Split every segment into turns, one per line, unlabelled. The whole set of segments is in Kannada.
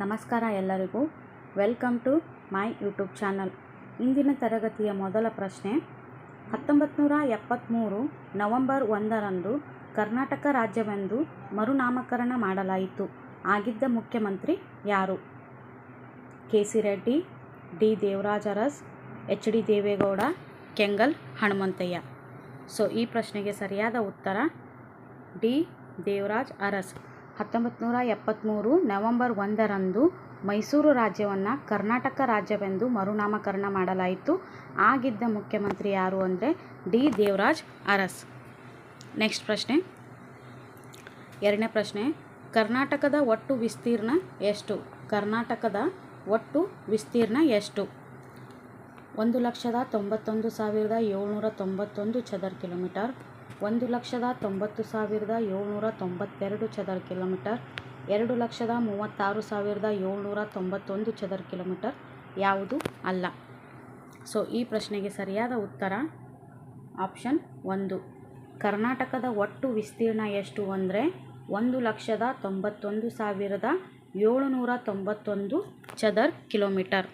ನಮಸ್ಕಾರ ಎಲ್ಲರಿಗೂ. Welcome to my YouTube channel ಇಂದಿನ ತರಗತಿಯ ಮೊದಲ ಪ್ರಶ್ನೆ ಹತ್ತೊಂಬತ್ತು ನೂರ ಎಪ್ಪತ್ತ್ಮೂರು ನವಂಬರ್ ಒಂದರಂದು ಕರ್ನಾಟಕ ರಾಜ್ಯವೆಂದು ಮರುನಾಮಕರಣ ಮಾಡಲಾಯಿತು. ಆಗಿದ್ದ ಮುಖ್ಯಮಂತ್ರಿ ಯಾರು? K C Reddy, D. Devaraja Urs H. D. Devegowda, Kengal Hanumanthaiah. So ಈ ಪ್ರಶ್ನೆಗೆ ಸರಿಯಾದ ಉತ್ತರ ಡಿ. ದೇವರಾಜ್ ಅರಸ್ ಹತ್ತೊಂಬತ್ತು ನೂರ ಎಪ್ಪತ್ತ್ಮೂರು ನವೆಂಬರ್ ಒಂದರಂದು ಮೈಸೂರು ರಾಜ್ಯವನ್ನು ಕರ್ನಾಟಕ ರಾಜ್ಯವೆಂದು ಮರುನಾಮಕರಣ ಮಾಡಲಾಯಿತು. ಆಗಿದ್ದ ಮುಖ್ಯಮಂತ್ರಿ ಯಾರು ಅಂದರೆ ಡಿ. ದೇವರಾಜ್ ಅರಸ್. ನೆಕ್ಸ್ಟ್ ಪ್ರಶ್ನೆ. ಎರಡನೇ ಪ್ರಶ್ನೆ. ಕರ್ನಾಟಕದ ಒಟ್ಟು ವಿಸ್ತೀರ್ಣ ಎಷ್ಟು? ಕರ್ನಾಟಕದ ಒಟ್ಟು ವಿಸ್ತೀರ್ಣ ಎಷ್ಟು? ಒಂದು ಲಕ್ಷದ ತೊಂಬತ್ತೊಂದು ಸಾವಿರದ ಏಳ್ನೂರ ತೊಂಬತ್ತೊಂದು ಚದರ ಕಿಲೋಮೀಟರ್. ಒಂದು ಲಕ್ಷದ ತೊಂಬತ್ತು ಸಾವಿರದ ಏಳ್ನೂರ ತೊಂಬತ್ತೆರಡು ಚದರ ಕಿಲೋಮೀಟರ್, ಎರಡು ಲಕ್ಷದ ಮೂವತ್ತಾರು ಸಾವಿರದ ಏಳ್ನೂರ ತೊಂಬತ್ತೊಂದು ಚದರ ಕಿಲೋಮೀಟರ್ ಯಾವುದು ಅಲ್ಲ? ಸೊ ಈ ಪ್ರಶ್ನೆಗೆ ಸರಿಯಾದ ಉತ್ತರ ಆಪ್ಷನ್ ಒಂದು. ಕರ್ನಾಟಕದ ಒಟ್ಟು ವಿಸ್ತೀರ್ಣ ಎಷ್ಟು ಅಂದರೆ, ಒಂದು ಲಕ್ಷದ ತೊಂಬತ್ತೊಂದು ಸಾವಿರದ ಏಳುನೂರ ತೊಂಬತ್ತೊಂದು ಚದರ್ ಕಿಲೋಮೀಟರ್.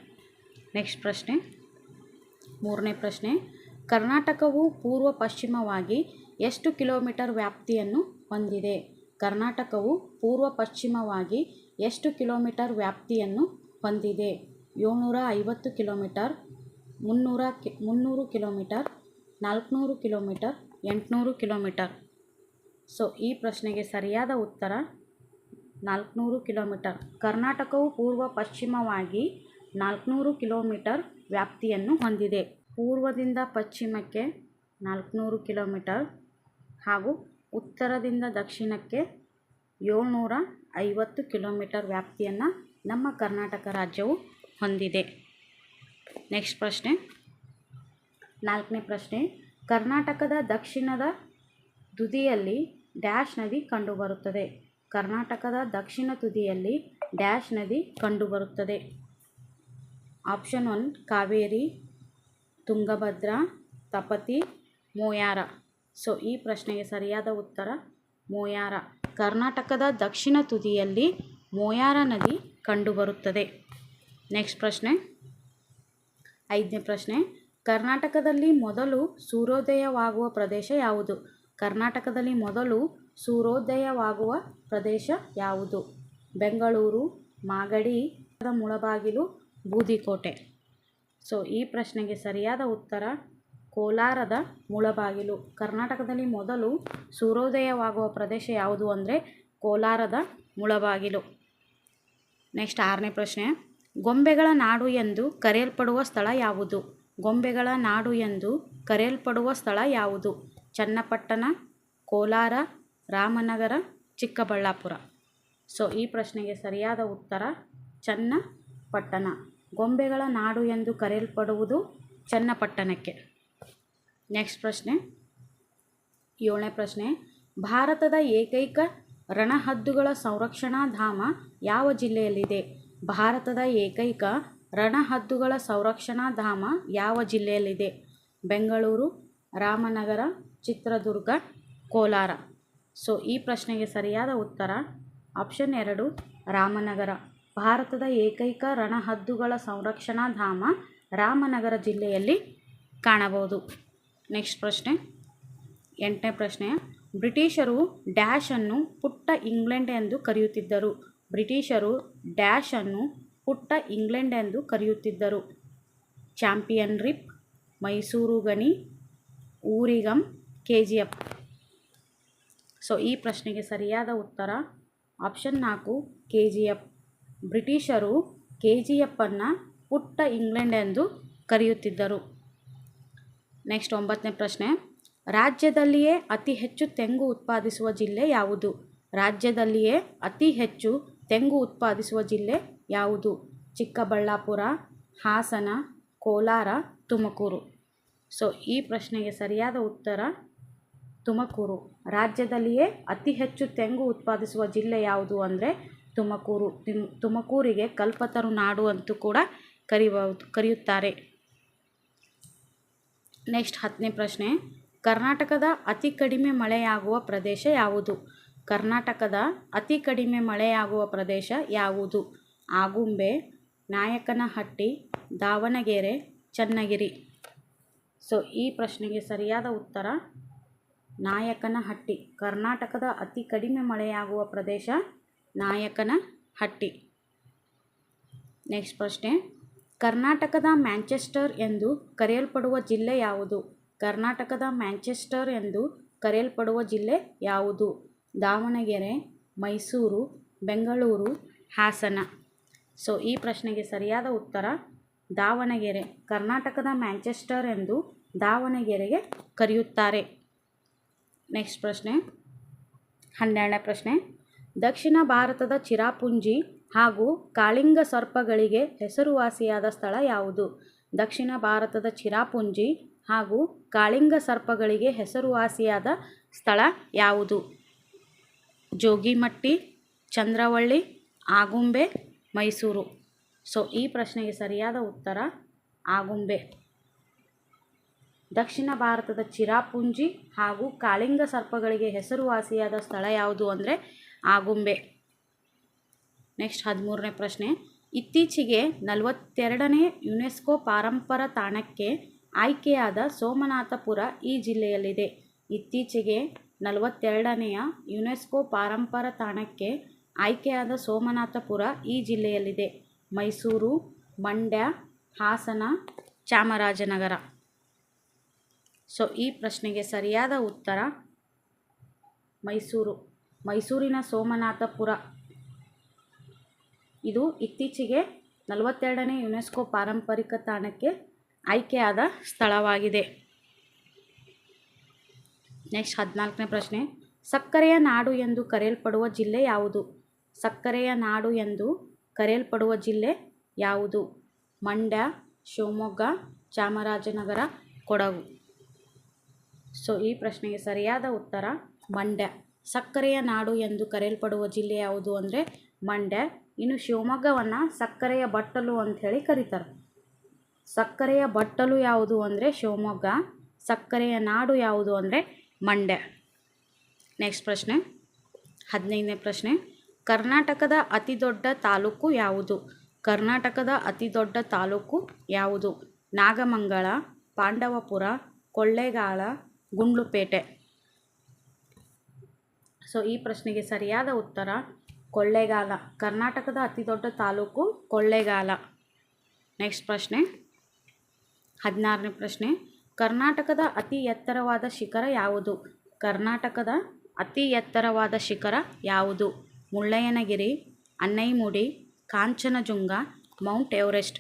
ನೆಕ್ಸ್ಟ್ ಪ್ರಶ್ನೆ. ಮೂರನೇ ಪ್ರಶ್ನೆ. ಕರ್ನಾಟಕವು ಪೂರ್ವ ಪಶ್ಚಿಮವಾಗಿ ಎಷ್ಟು ಕಿಲೋಮೀಟರ್ ವ್ಯಾಪ್ತಿಯನ್ನು ಹೊಂದಿದೆ? ಕರ್ನಾಟಕವು ಪೂರ್ವ ಪಶ್ಚಿಮವಾಗಿ ಎಷ್ಟು ಕಿಲೋಮೀಟರ್ ವ್ಯಾಪ್ತಿಯನ್ನು ಹೊಂದಿದೆ? ಏಳ್ನೂರ ಐವತ್ತು ಕಿಲೋಮೀಟರ್, ಮುನ್ನೂರ ಕಿ, ಮುನ್ನೂರು ಕಿಲೋಮೀಟರ್, ನಾಲ್ಕುನೂರು ಕಿಲೋಮೀಟರ್, ಎಂಟುನೂರು ಕಿಲೋಮೀಟರ್. ಸೊ, ಈ ಪ್ರಶ್ನೆಗೆ ಸರಿಯಾದ ಉತ್ತರ ನಾಲ್ಕುನೂರು ಕಿಲೋಮೀಟರ್. ಕರ್ನಾಟಕವು ಪೂರ್ವ ಪಶ್ಚಿಮವಾಗಿ ನಾಲ್ಕುನೂರು ಕಿಲೋಮೀಟರ್ ವ್ಯಾಪ್ತಿಯನ್ನು ಹೊಂದಿದೆ. ಪೂರ್ವದಿಂದ ಪಶ್ಚಿಮಕ್ಕೆ ನಾಲ್ಕುನೂರು ಕಿಲೋಮೀಟರ್ ಹಾಗೂ ಉತ್ತರದಿಂದ ದಕ್ಷಿಣಕ್ಕೆ ಏಳ್ನೂರ ಐವತ್ತು ಕಿಲೋಮೀಟರ್ ವ್ಯಾಪ್ತಿಯನ್ನು ನಮ್ಮ ಕರ್ನಾಟಕ ರಾಜ್ಯವು ಹೊಂದಿದೆ. ನೆಕ್ಸ್ಟ್ ಪ್ರಶ್ನೆ. ನಾಲ್ಕನೇ ಪ್ರಶ್ನೆ. ಕರ್ನಾಟಕದ ದಕ್ಷಿಣದ ತುದಿಯಲ್ಲಿ ಡ್ಯಾಶ್ ನದಿ ಕಂಡುಬರುತ್ತದೆ. ಕರ್ನಾಟಕದ ದಕ್ಷಿಣ ತುದಿಯಲ್ಲಿ ಡ್ಯಾಶ್ ನದಿ ಕಂಡುಬರುತ್ತದೆ. Option one, Kaveri, Tungabhadra, Tapti, Moyar. So ಈ ಪ್ರಶ್ನೆಗೆ ಸರಿಯಾದ ಉತ್ತರ ಮೋಯಾರ. ಕರ್ನಾಟಕದ ದಕ್ಷಿಣ ತುದಿಯಲ್ಲಿ ಮೋಯಾರ ನದಿ ಕಂಡುಬರುತ್ತದೆ. ನೆಕ್ಸ್ಟ್ ಪ್ರಶ್ನೆ. ಐದನೇ ಪ್ರಶ್ನೆ. ಕರ್ನಾಟಕದಲ್ಲಿ ಮೊದಲು ಸೂರ್ಯೋದಯವಾಗುವ ಪ್ರದೇಶ ಯಾವುದು? ಕರ್ನಾಟಕದಲ್ಲಿ ಮೊದಲು ಸೂರ್ಯೋದಯವಾಗುವ ಪ್ರದೇಶ ಯಾವುದು? ಬೆಂಗಳೂರು, ಮಾಗಡಿ, ಮುಳಬಾಗಿಲು, ಬೂದಿಕೋಟೆ. ಸೊ ಈ ಪ್ರಶ್ನೆಗೆ ಸರಿಯಾದ ಉತ್ತರ ಕೋಲಾರದ ಮುಳಬಾಗಿಲು. ಕರ್ನಾಟಕದಲ್ಲಿ ಮೊದಲು ಸೂರ್ಯೋದಯವಾಗುವ ಪ್ರದೇಶ ಯಾವುದು ಅಂದರೆ ಕೋಲಾರದ ಮುಳಬಾಗಿಲು. ನೆಕ್ಸ್ಟ್ ಆರನೇ ಪ್ರಶ್ನೆ. ಗೊಂಬೆಗಳ ನಾಡು ಎಂದು ಕರೆಯಲ್ಪಡುವ ಸ್ಥಳ ಯಾವುದು? ಗೊಂಬೆಗಳ ನಾಡು ಎಂದು ಕರೆಯಲ್ಪಡುವ ಸ್ಥಳ ಯಾವುದು? ಚನ್ನಪಟ್ಟಣ, ಕೋಲಾರ, ರಾಮನಗರ, ಚಿಕ್ಕಬಳ್ಳಾಪುರ. ಸೊ ಈ ಪ್ರಶ್ನೆಗೆ ಸರಿಯಾದ ಉತ್ತರ ಚನ್ನಪಟ್ಟಣ. ಗೊಂಬೆಗಳ ನಾಡು ಎಂದು ಕರೆಯಲ್ಪಡುವುದು ಚನ್ನಪಟ್ಟಣಕ್ಕೆ. ನೆಕ್ಸ್ಟ್ ಪ್ರಶ್ನೆ. ಏಳನೇ ಪ್ರಶ್ನೆ. ಭಾರತದ ಏಕೈಕ ರಣಹದ್ದುಗಳ ಸಂರಕ್ಷಣಾ ಧಾಮ ಯಾವ ಜಿಲ್ಲೆಯಲ್ಲಿದೆ? ಭಾರತದ ಏಕೈಕ ರಣಹದ್ದುಗಳ ಸಂರಕ್ಷಣಾ ಧಾಮ ಯಾವ ಜಿಲ್ಲೆಯಲ್ಲಿದೆ? ಬೆಂಗಳೂರು, ರಾಮನಗರ, ಚಿತ್ರದುರ್ಗ, ಕೋಲಾರ. ಸೊ ಈ ಪ್ರಶ್ನೆಗೆ ಸರಿಯಾದ ಉತ್ತರ ಆಪ್ಷನ್ ಎರಡು, ರಾಮನಗರ. ಭಾರತದ ಏಕೈಕ ರಣಹದ್ದುಗಳ ಸಂರಕ್ಷಣಾ ಧಾಮ ರಾಮನಗರ ಜಿಲ್ಲೆಯಲ್ಲಿ ಕಾಣಬಹುದು. ನೆಕ್ಸ್ಟ್ ಪ್ರಶ್ನೆ. ಎಂಟನೇ ಪ್ರಶ್ನೆ. ಬ್ರಿಟಿಷರು ಡ್ಯಾಶನ್ನು ಪುಟ್ಟ ಇಂಗ್ಲೆಂಡ್ ಎಂದು ಕರೆಯುತ್ತಿದ್ದರು. ಬ್ರಿಟಿಷರು ಡ್ಯಾಶನ್ನು ಪುಟ್ಟ ಇಂಗ್ಲೆಂಡ್ ಎಂದು ಕರೆಯುತ್ತಿದ್ದರು. ಚಾಂಪಿಯನ್ ರಿಪ್, ಮೈಸೂರು ಗಣಿ, Oorgaum K G F so ಈ ಪ್ರಶ್ನೆಗೆ ಸರಿಯಾದ ಉತ್ತರ ಆಪ್ಷನ್ ನಾಲ್ಕು ಕೆ ಜಿ ಎಫ್ ಬ್ರಿಟಿಷರು ಕೆ ಜಿ ಎಫನ್ನು ಪುಟ್ಟ ಇಂಗ್ಲೆಂಡ್ ಎಂದು ಕರೆಯುತ್ತಿದ್ದರು. ನೆಕ್ಸ್ಟ್ ಒಂಬತ್ತನೇ ಪ್ರಶ್ನೆ. ರಾಜ್ಯದಲ್ಲಿಯೇ ಅತಿ ಹೆಚ್ಚು ತೆಂಗು ಉತ್ಪಾದಿಸುವ ಜಿಲ್ಲೆ ಯಾವುದು? ರಾಜ್ಯದಲ್ಲಿಯೇ ಅತಿ ಹೆಚ್ಚು ತೆಂಗು ಉತ್ಪಾದಿಸುವ ಜಿಲ್ಲೆ ಯಾವುದು? ಚಿಕ್ಕಬಳ್ಳಾಪುರ, ಹಾಸನ, ಕೋಲಾರ, ತುಮಕೂರು. ಸೊ ಈ ಪ್ರಶ್ನೆಗೆ ಸರಿಯಾದ ಉತ್ತರ ತುಮಕೂರು. ರಾಜ್ಯದಲ್ಲಿಯೇ ಅತಿ ಹೆಚ್ಚು ತೆಂಗು ಉತ್ಪಾದಿಸುವ ಜಿಲ್ಲೆ ಯಾವುದು ಅಂದರೆ ತುಮಕೂರು. ತುಮಕೂರಿಗೆ ಕಲ್ಪತರು ನಾಡು ಅಂತೂ ಕೂಡ ಕರಿಬಹುದು ಕರೆಯುತ್ತಾರೆ. ನೆಕ್ಸ್ಟ್ ಹತ್ತನೇ ಪ್ರಶ್ನೆ. ಕರ್ನಾಟಕದ ಅತಿ ಕಡಿಮೆ ಮಳೆಯಾಗುವ ಪ್ರದೇಶ ಯಾವುದು? ಕರ್ನಾಟಕದ ಅತಿ ಕಡಿಮೆ ಮಳೆಯಾಗುವ ಪ್ರದೇಶ ಯಾವುದು? ಆಗುಂಬೆ, ನಾಯಕನಹಟ್ಟಿ, ದಾವಣಗೆರೆ, ಚನ್ನಗಿರಿ. ಸೊ ಈ ಪ್ರಶ್ನೆಗೆ ಸರಿಯಾದ ಉತ್ತರ ನಾಯಕನಹಟ್ಟಿ. ಕರ್ನಾಟಕದ ಅತಿ ಕಡಿಮೆ ಮಳೆಯಾಗುವ ಪ್ರದೇಶ ನಾಯಕನಹಟ್ಟಿ. ನೆಕ್ಸ್ಟ್ ಪ್ರಶ್ನೆ. ಕರ್ನಾಟಕದ ಮ್ಯಾಂಚೆಸ್ಟರ್ ಎಂದು ಕರೆಯಲ್ಪಡುವ ಜಿಲ್ಲೆ ಯಾವುದು? ಕರ್ನಾಟಕದ ಮ್ಯಾಂಚೆಸ್ಟರ್ ಎಂದು ಕರೆಯಲ್ಪಡುವ ಜಿಲ್ಲೆ ಯಾವುದು? ದಾವಣಗೆರೆ, ಮೈಸೂರು, ಬೆಂಗಳೂರು, ಹಾಸನ. ಸೊ, ಈ ಪ್ರಶ್ನೆಗೆ ಸರಿಯಾದ ಉತ್ತರ ದಾವಣಗೆರೆ. ಕರ್ನಾಟಕದ ಮ್ಯಾಂಚೆಸ್ಟರ್ ಎಂದು ದಾವಣಗೆರೆಗೆ ಕರೆಯುತ್ತಾರೆ. ನೆಕ್ಸ್ಟ್ ಪ್ರಶ್ನೆ. ಹನ್ನೆರಡನೇ ಪ್ರಶ್ನೆ. ದಕ್ಷಿಣ ಭಾರತದ ಚಿರಾಪುಂಜಿ ಹಾಗೂ ಕಾಳಿಂಗ ಸರ್ಪಗಳಿಗೆ ಹೆಸರುವಾಸಿಯಾದ ಸ್ಥಳ ಯಾವುದು? ದಕ್ಷಿಣ ಭಾರತದ ಚಿರಾಪುಂಜಿ ಹಾಗೂ ಕಾಳಿಂಗ ಸರ್ಪಗಳಿಗೆ ಹೆಸರುವಾಸಿಯಾದ ಸ್ಥಳ ಯಾವುದು? ಜೋಗಿಮಟ್ಟಿ, ಚಂದ್ರವಳ್ಳಿ, ಆಗುಂಬೆ, ಮೈಸೂರು. ಸೊ, ಈ ಪ್ರಶ್ನೆಗೆ ಸರಿಯಾದ ಉತ್ತರ ಆಗುಂಬೆ. ದಕ್ಷಿಣ ಭಾರತದ ಚಿರಾಪುಂಜಿ ಹಾಗೂ ಕಾಳಿಂಗ ಸರ್ಪಗಳಿಗೆ ಹೆಸರುವಾಸಿಯಾದ ಸ್ಥಳ ಯಾವುದು ಅಂದರೆ ಆಗುಂಬೆ. ನೆಕ್ಸ್ಟ್ ಹದಿಮೂರನೇ ಪ್ರಶ್ನೆ. ಇತ್ತೀಚೆಗೆ ನಲವತ್ತೆರಡನೇ ಯುನೆಸ್ಕೋ ಪಾರಂಪರ ತಾಣಕ್ಕೆ ಆಯ್ಕೆಯಾದ ಸೋಮನಾಥಪುರ ಈ ಜಿಲ್ಲೆಯಲ್ಲಿದೆ. ಇತ್ತೀಚೆಗೆ ನಲವತ್ತೆರಡನೆಯ ಯುನೆಸ್ಕೋ ಪಾರಂಪರ ತಾಣಕ್ಕೆ ಆಯ್ಕೆಯಾದ ಸೋಮನಾಥಪುರ ಈ ಜಿಲ್ಲೆಯಲ್ಲಿದೆ. ಮೈಸೂರು, ಮಂಡ್ಯ, ಹಾಸನ, ಚಾಮರಾಜನಗರ. ಸೊ, ಈ ಪ್ರಶ್ನೆಗೆ ಸರಿಯಾದ ಉತ್ತರ ಮೈಸೂರು. ಮೈಸೂರಿನ ಸೋಮನಾಥಪುರ ಇದು ಇತ್ತೀಚೆಗೆ ನಲವತ್ತೆರಡನೇ ಯುನೆಸ್ಕೋ ಪಾರಂಪರಿಕ ತಾಣಕ್ಕೆ ಆಯ್ಕೆಯಾದ ಸ್ಥಳವಾಗಿದೆ. ನೆಕ್ಸ್ಟ್ ಹದಿನಾಲ್ಕನೇ ಪ್ರಶ್ನೆ. ಸಕ್ಕರೆಯ ನಾಡು ಎಂದು ಕರೆಯಲ್ಪಡುವ ಜಿಲ್ಲೆ ಯಾವುದು? ಸಕ್ಕರೆಯ ನಾಡು ಎಂದು ಕರೆಯಲ್ಪಡುವ ಜಿಲ್ಲೆ ಯಾವುದು? ಮಂಡ್ಯ, ಶಿವಮೊಗ್ಗ, ಚಾಮರಾಜನಗರ, ಕೊಡಗು. ಸೊ, ಈ ಪ್ರಶ್ನೆಗೆ ಸರಿಯಾದ ಉತ್ತರ ಮಂಡ್ಯ. ಸಕ್ಕರೆಯ ನಾಡು ಎಂದು ಕರೆಯಲ್ಪಡುವ ಜಿಲ್ಲೆ ಯಾವುದು ಅಂದರೆ ಮಂಡ್ಯ ಇನ್ನು ಶಿವಮೊಗ್ಗವನ್ನು ಸಕ್ಕರೆಯ ಬಟ್ಟಲು ಅಂಥೇಳಿ ಕರೀತಾರೆ. ಸಕ್ಕರೆಯ ಬಟ್ಟಲು ಯಾವುದು ಅಂದರೆ ಶಿವಮೊಗ್ಗ, ಸಕ್ಕರೆಯ ನಾಡು ಯಾವುದು ಅಂದರೆ ಮಂಡ್ಯ. ನೆಕ್ಸ್ಟ್ ಪ್ರಶ್ನೆ, ಹದಿನೈದನೇ ಪ್ರಶ್ನೆ, ಕರ್ನಾಟಕದ ಅತಿ ದೊಡ್ಡ ತಾಲೂಕು ಯಾವುದು? ಕರ್ನಾಟಕದ ಅತಿ ದೊಡ್ಡ ತಾಲೂಕು ಯಾವುದು? ನಾಗಮಂಗಳ ಪಾಂಡವಪುರ, ಕೊಳ್ಳೇಗಾಲ, ಗುಂಡ್ಲುಪೇಟೆ. ಸೊ ಈ ಪ್ರಶ್ನೆಗೆ ಸರಿಯಾದ ಉತ್ತರ ಕೊಳ್ಳೇಗಾಲ. ಕರ್ನಾಟಕದ ಅತಿ ದೊಡ್ಡ ತಾಲೂಕು ಕೊಳ್ಳೇಗಾಲ. ನೆಕ್ಸ್ಟ್ ಪ್ರಶ್ನೆ. ಹದಿನಾರನೇ ಪ್ರಶ್ನೆ. ಕರ್ನಾಟಕದ ಅತಿ ಎತ್ತರವಾದ ಶಿಖರ ಯಾವುದು? ಕರ್ನಾಟಕದ ಅತಿ ಎತ್ತರವಾದ ಶಿಖರ ಯಾವುದು? Mullayanagiri, Anamudi, Kangchenjunga, mount Everest.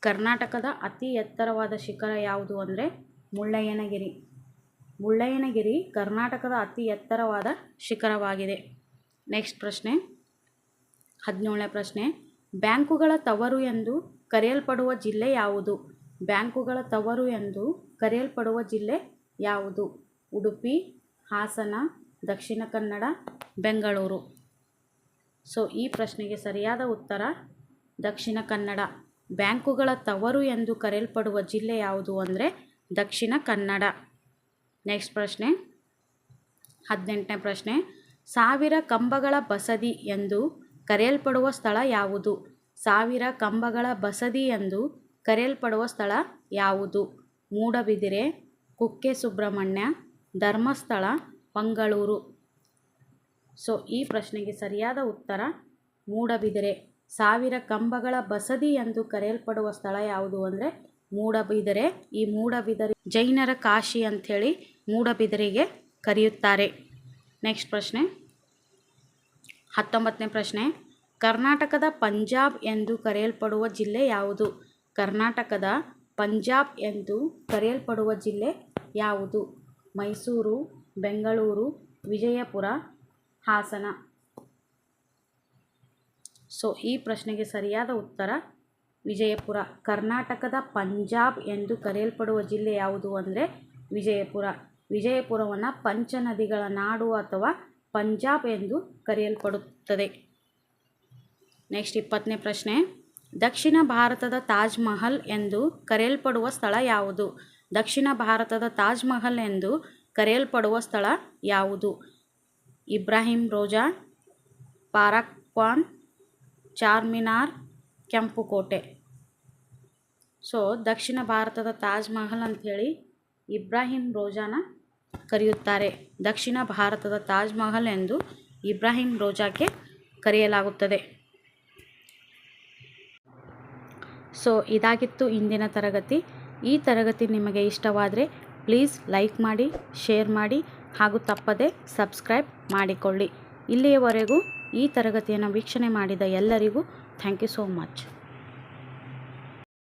ಕರ್ನಾಟಕದ ಅತಿ ಎತ್ತರವಾದ ಶಿಖರ ಯಾವುದು ಅಂದರೆ ಮುಳ್ಳಯ್ಯನಗಿರಿ. ಮುಳ್ಳಯ್ಯನಗಿರಿ ಕರ್ನಾಟಕದ ಅತಿ ಎತ್ತರವಾದ ಶಿಖರವಾಗಿದೆ. ನೆಕ್ಸ್ಟ್ ಪ್ರಶ್ನೆ. ಹದಿನೇಳನೇ ಪ್ರಶ್ನೆ. ಬ್ಯಾಂಕುಗಳ ತವರು ಎಂದು ಕರೆಯಲ್ಪಡುವ ಜಿಲ್ಲೆ ಯಾವುದು? ಬ್ಯಾಂಕುಗಳ ತವರು ಎಂದು ಕರೆಯಲ್ಪಡುವ ಜಿಲ್ಲೆ ಯಾವುದು? ಉಡುಪಿ, ಹಾಸನ, ದಕ್ಷಿಣ ಕನ್ನಡ, ಬೆಂಗಳೂರು. ಸೊ ಈ ಪ್ರಶ್ನೆಗೆ ಸರಿಯಾದ ಉತ್ತರ ದಕ್ಷಿಣ ಕನ್ನಡ. ಬ್ಯಾಂಕುಗಳ ತವರು ಎಂದು ಕರೆಯಲ್ಪಡುವ ಜಿಲ್ಲೆ ಯಾವುದು ಅಂದರೆ ದಕ್ಷಿಣ ಕನ್ನಡ. ನೆಕ್ಸ್ಟ್ ಪ್ರಶ್ನೆ. ಹದಿನೆಂಟನೇ ಪ್ರಶ್ನೆ. ಸಾವಿರ ಕಂಬಗಳ ಬಸದಿ ಎಂದು ಕರೆಯಲ್ಪಡುವ ಸ್ಥಳ ಯಾವುದು? ಸಾವಿರ ಕಂಬಗಳ ಬಸದಿ ಎಂದು ಕರೆಯಲ್ಪಡುವ ಸ್ಥಳ ಯಾವುದು? ಮೂಡಬಿದಿರೆ, ಕುಕ್ಕೆ ಸುಬ್ರಹ್ಮಣ್ಯ, ಧರ್ಮಸ್ಥಳ, ಮಂಗಳೂರು. ಸೊ, ಈ ಪ್ರಶ್ನೆಗೆ ಸರಿಯಾದ ಉತ್ತರ ಮೂಡಬಿದಿರೆ. ಸಾವಿರ ಕಂಬಗಳ ಬಸದಿ ಎಂದು ಕರೆಯಲ್ಪಡುವ ಸ್ಥಳ ಯಾವುದು ಅಂದರೆ ಮೂಡಬಿದಿರೆ. ಈ ಮೂಡಬಿದರೆ ಜೈನರ ಕಾಶಿ ಅಂಥೇಳಿ ಮೂಡಬಿದಿರೆಗೆ ಕರೆಯುತ್ತಾರೆ. ನೆಕ್ಸ್ಟ್ ಪ್ರಶ್ನೆ. ಹತ್ತೊಂಬತ್ತನೇ ಪ್ರಶ್ನೆ. ಕರ್ನಾಟಕದ ಪಂಜಾಬ್ ಎಂದು ಕರೆಯಲ್ಪಡುವ ಜಿಲ್ಲೆ ಯಾವುದು? ಕರ್ನಾಟಕದ ಪಂಜಾಬ್ ಎಂದು ಕರೆಯಲ್ಪಡುವ ಜಿಲ್ಲೆ ಯಾವುದು? ಮೈಸೂರು, ಬೆಂಗಳೂರು, ವಿಜಯಪುರ, ಹಾಸನ. ಸೊ ಈ ಪ್ರಶ್ನೆಗೆ ಸರಿಯಾದ ಉತ್ತರ ವಿಜಯಪುರ. ಕರ್ನಾಟಕದ ಪಂಜಾಬ್ ಎಂದು ಕರೆಯಲ್ಪಡುವ ಜಿಲ್ಲೆ ಯಾವುದು ಅಂದರೆ ವಿಜಯಪುರ. ವಿಜಯಪುರವನ್ನು ಪಂಚನದಿಗಳ ನಾಡು ಅಥವಾ ಪಂಜಾಬ್ ಎಂದು ಕರೆಯಲ್ಪಡುತ್ತದೆ. ನೆಕ್ಸ್ಟ್ ಇಪ್ಪತ್ತನೇ ಪ್ರಶ್ನೆ. ದಕ್ಷಿಣ ಭಾರತದ ತಾಜ್ ಮಹಲ್ ಎಂದು ಕರೆಯಲ್ಪಡುವ ಸ್ಥಳ ಯಾವುದು? ದಕ್ಷಿಣ ಭಾರತದ ತಾಜ್ ಮಹಲ್ ಎಂದು ಕರೆಯಲ್ಪಡುವ ಸ್ಥಳ ಯಾವುದು? ಇಬ್ರಾಹಿಂ ರೋಜಾ, ಪಾರಾಕ್ವಾನ್, ಚಾರ್ಮಿನಾರ್ ಕೆಂಪು ಕೋಟೆ ಸೊ ದಕ್ಷಿಣ ಭಾರತದ ತಾಜ್ ಮಹಲ್ ಅಂಥೇಳಿ ಇಬ್ರಾಹಿಂ ರೋಜಾನ ಕರೆಯುತ್ತಾರೆ. ದಕ್ಷಿಣ ಭಾರತದ ತಾಜ್ ಮಹಲ್ ಎಂದು ಇಬ್ರಾಹಿಂ ರೋಜಾಕ್ಕೆ ಕರೆಯಲಾಗುತ್ತದೆ. ಸೊ, ಇದಾಗಿತ್ತು ಇಂದಿನ ತರಗತಿ. ಈ ತರಗತಿ ನಿಮಗೆ ಇಷ್ಟವಾದರೆ ಪ್ಲೀಸ್ ಲೈಕ್ ಮಾಡಿ, ಶೇರ್ ಮಾಡಿ ಹಾಗೂ ತಪ್ಪದೆ ಸಬ್ಸ್ಕ್ರೈಬ್ ಮಾಡಿಕೊಳ್ಳಿ. ಇಲ್ಲಿಯವರೆಗೂ ಈ ತರಗತಿಯನ್ನು ವೀಕ್ಷಣೆ ಮಾಡಿದ ಎಲ್ಲರಿಗೂ ಥ್ಯಾಂಕ್ ಯು ಸೋ ಮಚ್.